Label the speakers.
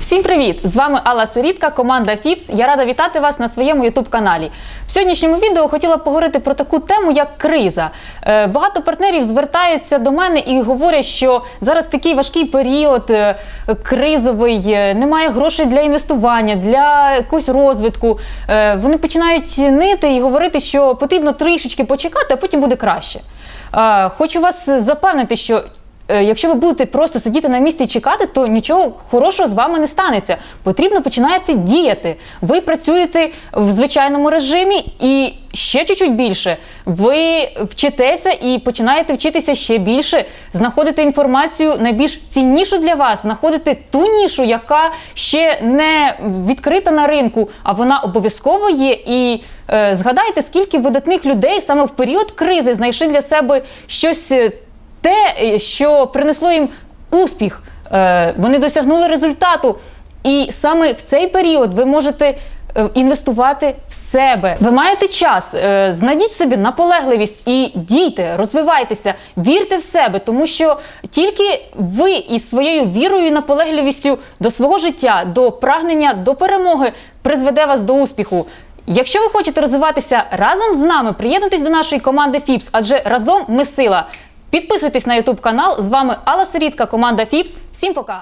Speaker 1: Всім привіт! З вами Алла Сирітка, команда ФІПС. Я рада вітати вас на своєму ютуб каналі. В сьогоднішньому відео хотіла поговорити про таку тему, як криза. Е, Багато партнерів звертаються до мене і говорять, що зараз такий важкий період, е, кризовий, е, немає грошей для інвестування, для якогось розвитку. Вони починають нити і говорити, що потрібно трішечки почекати, а потім буде краще. Хочу вас запевнити, що Якщо ви будете просто сидіти на місці і чекати, то нічого хорошого з вами не станеться. Потрібно починаєте діяти. Ви працюєте в звичайному режимі і ще чуть-чуть більше. Ви вчитеся і починаєте вчитися ще більше, знаходити інформацію найбільш ціннішу для вас, знаходити ту нішу, яка ще не відкрита на ринку, а вона обов'язково є. І е, згадайте, скільки видатних людей саме в період кризи знайшли для себе щось. Те, що принесло їм успіх, Е, вони досягнули результату. І саме в цей період ви можете е, інвестувати в себе. Ви маєте час, е, знайдіть собі наполегливість і дійте, розвивайтеся, вірте в себе, тому що тільки ви із своєю вірою і наполегливістю до свого життя, до прагнення, до перемоги призведе вас до успіху. Якщо ви хочете розвиватися разом з нами, приєднуйтесь до нашої команди ФІПС, адже разом ми сила. Підписуйтесь на YouTube канал. З вами Алла Сирідка, команда ФІПС. Всім пока!